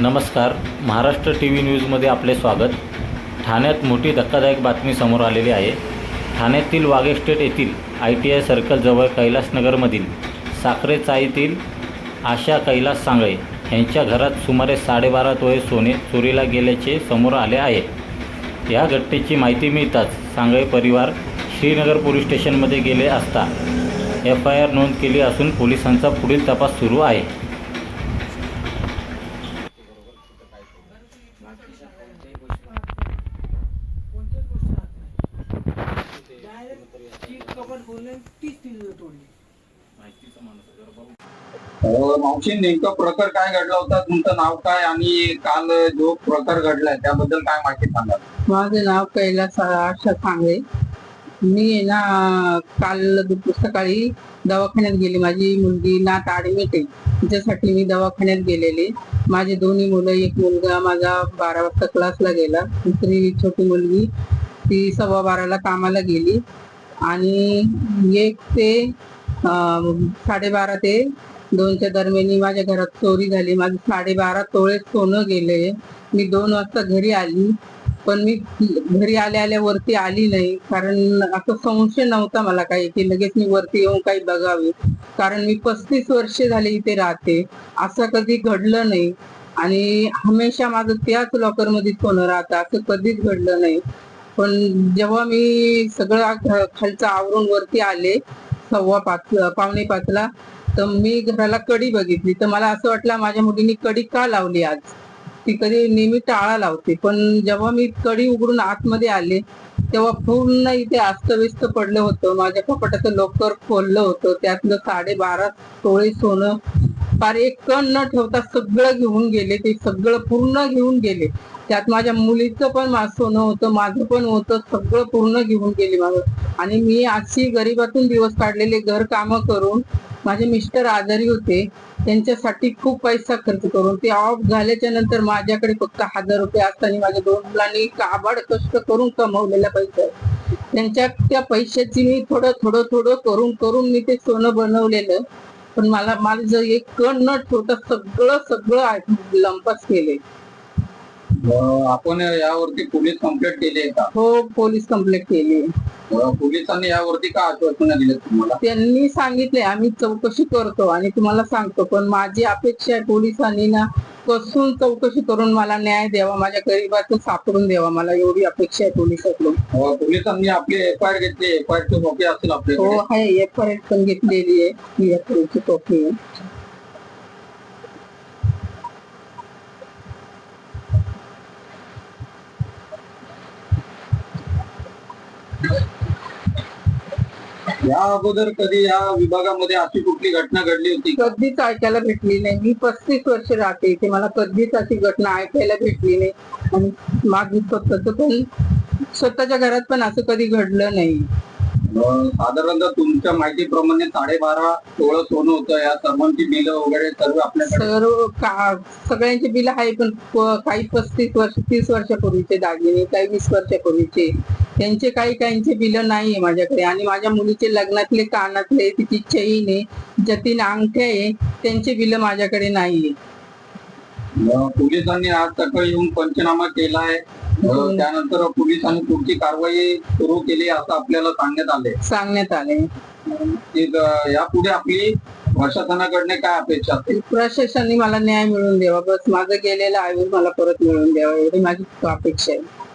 नमस्कार. Maharashtra T V न्यूजमध्ये आपले स्वागत. ठाण्यात मोठी धक्कादायक बातमी समोर आलेली आहे. ठाण्यातील वाघ एस्टेट येथील आय टी आय सर्कलजवळ कैलासनगरमधील साखरे चाळीतील आशा कैलास सांगळे यांच्या घरात सुमारे साडेबारा तोळे सोने चोरीला गेल्याचे समोर आले आहे. या घटनेची माहिती मिळताच सांगळे परिवार श्रीनगर पोलीस स्टेशनमध्ये गेले असता एफ आय आर नोंद केली असून पोलिसांचा पुढील तपास सुरू आहे. मावशी नेमका प्रकार काय घडला होता? तुमचं नाव काय आणि काल जो प्रकार घडलाय त्याबद्दल काय माहिती सांगा माझं नाव कैलास आशा सांगळे. मी ना काल दुप- सकाळी दवाखान्यात गेली. माझी मुलगी नात ऍडमिट आहे. तिच्यासाठी मी दवाखान्यात गेलेले. माझे दोन्ही मुलं एक मुलगा माझा बारा वाजता क्लासला गेला. दुसरी छोटी मुलगी ती सव्वा बाराला कामाला गेली. आणि एक ते साडेबारा ते दोनच्या दरम्यान माझ्या घरात चोरी झाली. माझे साडेबारा तोळे सोनं गेले. मी दोन वाजता घरी आली. पण मी घरी आल्या आल्या वरती आली नाही. कारण असं संशय नव्हता मला काही की लगेच मी वरती येऊन काही बघावे. कारण मी पस्तीस वर्षे झाले इथे राहते. असं कधी घडलं नाही. आणि हमेशा माझं त्याच लॉकरमध्ये सोनं राहतं असं कधीच घडलं नाही. पण जेव्हा मी सगळं खालचं आवरून वरती आले सव्वा पाच पावणे पाचला तर मी घराला कडी बघितली. तर मला असं वाटलं माझ्या मुलीने कडी का लावली आज? ती कधी नेहमी टाळा लावते. पण जेव्हा मी कडी उघडून आतमध्ये आले तेव्हा पूर्ण इथे अस्तव्यस्त पडलं होतं. माझ्या कपाटाचं लोकर खोललं होतं. त्यातलं साडेबारा तोळे सोनं फार एक कण न ठेवता सगळं घेऊन गेले ते सगळं पूर्ण घेऊन गेले त्यात माझ्या मुलीचं पण सोनं होतं माझं पण होतं सगळं पूर्ण घेऊन गेले माझं आणि मी अशी गरिबातून दिवस काढलेले घर कामं करून माझे मिस्टर आजारी होते त्यांच्यासाठी खूप पैसा खर्च करून ते ऑफ झाल्याच्यानंतर माझ्याकडे फक्त हजार रुपये असताना माझ्या दोन मुलांनी काबाड कष्ट करून कमवलेला पैसा आहे. त्यांच्या त्या पैशाची मी थोडं थोडं थोडं करून करून मी ते सोनं बनवलेलं पण मला मला जर एक कण न ठेवता सगळं सगळं लंपास केले. आपण यावरती पोलीस कंप्लेंट केली आहे का? हो पोलीस कंप्लेंट केली पोलिसांनी यावरती का आश्वासन दिले तुम्हाला? त्यांनी सांगितले आम्ही चौकशी करतो आणि तुम्हाला सांगतो पण माझी अपेक्षा आहे पोलिसांनी ना कसून चौकशी करून मला न्याय द्यावा माझ्या गरीबाचं सापडून द्यावा मला एवढी अपेक्षा आहे पोलिसाकडून. अ, पोलिसांनी आपली एफ आय आर घेतली एफ आय आर कॉपी असेल हो आपल्याकडे आहे एफ आय पण घेतलेली आहे मी एफ आय ची कॉपी आहे. या अगोदर कधी या विभागामध्ये अशी कुठली घटना घडली होती? कधीच ऐकायला भेटली नाही. मी पस्तीस वर्ष राहते इथे. मला कधीच अशी घटना ऐकायला भेटली नाही. आणि माझं स्वतःच पण स्वतःच्या घरात पण असं कधी घडलं नाही. साधारणतः तुमच्या माहितीप्रमाणे साडेबारा सोळा सोनं होतं. या सर्वांची बिलं वगैरे सर्व आपल्याकडे? सर्व का सगळ्यांचे बिल आहे पण प- काही पस्तीस वर्ष तीस वर्षापूर्वीचे दागिने काही वीस वर्षापूर्वीचे. त्यांचे काही काहींचे बिल नाहीये माझ्याकडे. आणि माझ्या मुलीचे लग्नातले कानातले तिची चैन आहे ज्या तीन अंगठ्या आहे त्यांचे बिल माझ्याकडे नाहीये. पोलिसांनी आज सकाळी येऊन पंचनामा केलाय. अ, त्यानंतर पोलिसांनी पुढची कारवाई सुरू केली असं आपल्याला सांगण्यात आले सांगण्यात आले यापुढे आपली प्रशासनाकडने काय अपेक्षा असते? प्रशासनाने मला न्याय मिळवून द्यावा. बस माझं गेलेलं आयुष्य मला परत मिळवून द्यावा. एवढी माझी अपेक्षा आहे.